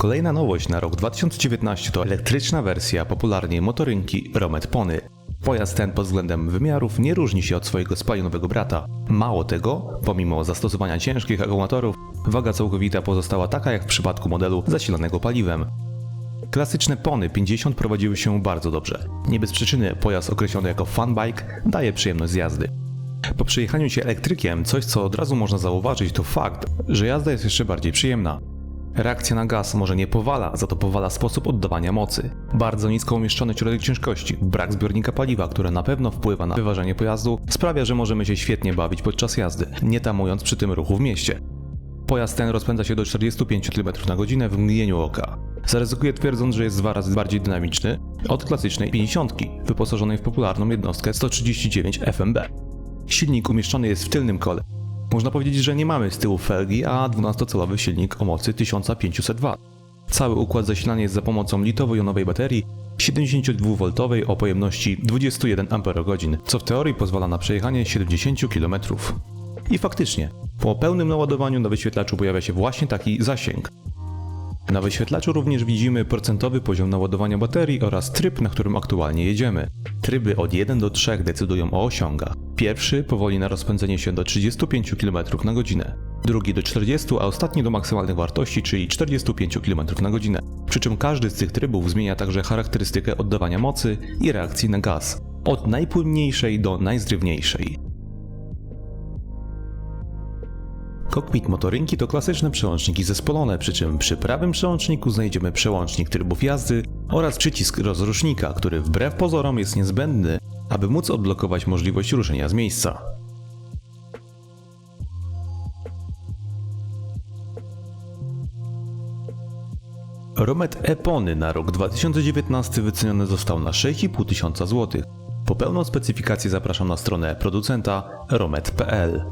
Kolejna nowość na rok 2019 to elektryczna wersja popularnej motorynki Romet Pony. Pojazd ten pod względem wymiarów nie różni się od swojego spalinowego brata. Mało tego, pomimo zastosowania ciężkich akumulatorów, waga całkowita pozostała taka jak w przypadku modelu zasilanego paliwem. Klasyczne Pony 50 prowadziły się bardzo dobrze. Nie bez przyczyny pojazd określony jako funbike daje przyjemność z jazdy. Po przejechaniu się elektrykiem, coś co od razu można zauważyć, to fakt, że jazda jest jeszcze bardziej przyjemna. Reakcja na gaz może nie powala, za to powala sposób oddawania mocy. Bardzo nisko umieszczony środek ciężkości, brak zbiornika paliwa, które na pewno wpływa na wyważenie pojazdu, sprawia, że możemy się świetnie bawić podczas jazdy, nie tamując przy tym ruchu w mieście. Pojazd ten rozpędza się do 45 km na godzinę w mgnieniu oka. Zaryzykuję twierdząc, że jest dwa razy bardziej dynamiczny od klasycznej 50, wyposażonej w popularną jednostkę 139 FMB. Silnik umieszczony jest w tylnym kole. Można powiedzieć, że nie mamy z tyłu felgi, a 12-calowy silnik o mocy 1500 W. Cały układ zasilania jest za pomocą litowo-jonowej baterii 72V o pojemności 21 Ah, co w teorii pozwala na przejechanie 70 km. I faktycznie, po pełnym naładowaniu na wyświetlaczu pojawia się właśnie taki zasięg. Na wyświetlaczu również widzimy procentowy poziom naładowania baterii oraz tryb, na którym aktualnie jedziemy. Tryby od 1 do 3 decydują o osiągach. Pierwszy powoli na rozpędzenie się do 35 km na godzinę, drugi do 40, a ostatni do maksymalnych wartości, czyli 45 km na godzinę. Przy czym każdy z tych trybów zmienia także charakterystykę oddawania mocy i reakcji na gaz. Od najpłynniejszej do najzrywniejszej. Kokpit motorynki to klasyczne przełączniki zespolone, przy czym przy prawym przełączniku znajdziemy przełącznik trybów jazdy oraz przycisk rozrusznika, który wbrew pozorom jest niezbędny, aby móc odblokować możliwość ruszenia z miejsca. Romet Epony na rok 2019 wyceniony został na 6,5 tysiąca złotych. Po pełną specyfikację zapraszam na stronę producenta romet.pl.